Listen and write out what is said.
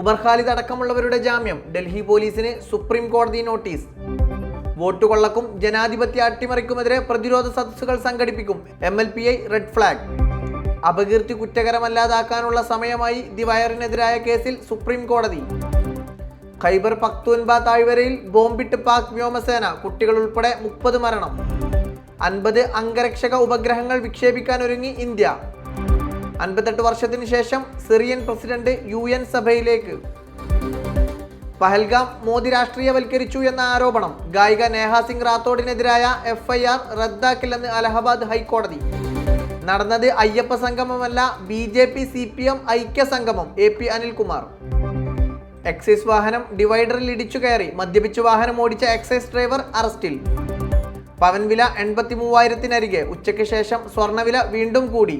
ഉമർ ഖാലിദ് അടക്കമുള്ളവരുടെ ജാമ്യം ഡൽഹി പോലീസിന് സുപ്രീം കോടതി നോട്ടീസ്. വോട്ട് കൊള്ളക്കും ജനാധിപത്യ അട്ടിമറിക്കുമെതിരെ പ്രതിരോധ സദസ്സുകൾ സംഘടിപ്പിക്കും M L P I red flag. അപകീർത്തി കുറ്റകരമല്ലാതാക്കാനുള്ള സമയമായി ദി വയറിനെതിരായ കേസിൽ സുപ്രീം കോടതി. ഖൈബർ പക്തൂൻബ താഴ്വരയിൽ ബോംബിട്ട് പാക് വ്യോമസേന കുട്ടികൾ ഉൾപ്പെടെ മുപ്പത് മരണം. അൻപത് അംഗരക്ഷക ഉപഗ്രഹങ്ങൾ വിക്ഷേപിക്കാൻ ഒരുങ്ങി ഇന്ത്യ. അൻപത്തെട്ട് വർഷത്തിന് ശേഷം സിറിയൻ പ്രസിഡന്റ് യു എൻ സഭയിലേക്ക്. പഹൽഗാം മോദി രാഷ്ട്രീയവൽക്കരിച്ചു എന്ന ആരോപണം. ഗായിക നേഹ സിംഗ് റാത്തോഡിനെതിരായ ആർ റദ്ദാക്കില്ലെന്ന് അലഹബാദ് ഹൈക്കോടതി. നടന്നത് Ayyappa സംഗമമല്ല B J P C P M ഐക്യ സംഗമം എ പി അനിൽകുമാർ. എക്സൈസ് വാഹനം ഡിവൈഡറിൽ ഇടിച്ചു കയറി മദ്യപിച്ച് വാഹനം ഓടിച്ച എക്സൈസ് ഡ്രൈവർ അറസ്റ്റിൽ. പവൻവില എൺപത്തി മൂവായിരത്തിനരികെ ഉച്ചയ്ക്ക് ശേഷം സ്വർണവില വീണ്ടും കൂടി.